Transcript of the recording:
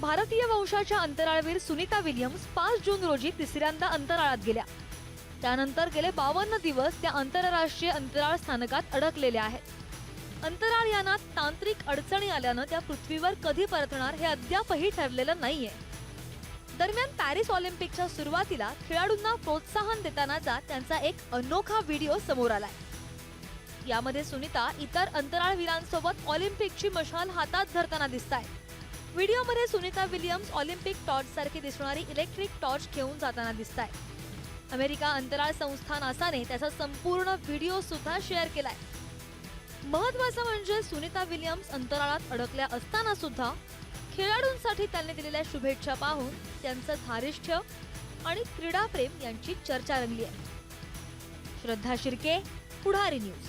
भारतीय वंशाच्या अंतराळवीर सुनीता विलियम्स पाच जून रोजी तिसऱ्यांदा अंतराळात गेल्या. त्यानंतर गेले बावन्न दिवस त्या आंतरराष्ट्रीय अंतराळ स्थानकात अडकलेल्या आहेत. अंतराळ यानात तांत्रिक अडचणी आल्यानं त्या पृथ्वीवर कधी परतणार हे अद्यापही ठरलेलं नाहीये. दरम्यान पॅरिस ऑलिम्पिकच्या सुरुवातीला खेळाडूंना प्रोत्साहन देतानाचा त्यांचा एक अनोखा व्हिडिओ समोर आलाय. यामध्ये सुनीता इतर अंतराळवीरांसोबत ऑलिम्पिकची मशाल हातात धरताना दिसत व्हिडिओमध्ये सुनीता विलियम्स ऑलिम्पिक टॉर्च सारखी दिसणारी इलेक्ट्रिक टॉर्च घेऊन जाताना दिसत अमेरिका अंतराळ संस्था नासाने त्याचा संपूर्ण व्हिडिओ सुद्धा शेअर केलाय. महत्वाचं म्हणजे सुनीता विलियम्स अंतराळात अडकल्या असताना सुद्धा खेळाडूंसाठी त्यांनी दिलेल्या शुभेच्छा पाहून त्यांचं धारिष्ठ्य आणि क्रीडाप्रेम यांची चर्चा रंगली आहे. श्रद्धा शिर्के पुढारी न्यूज.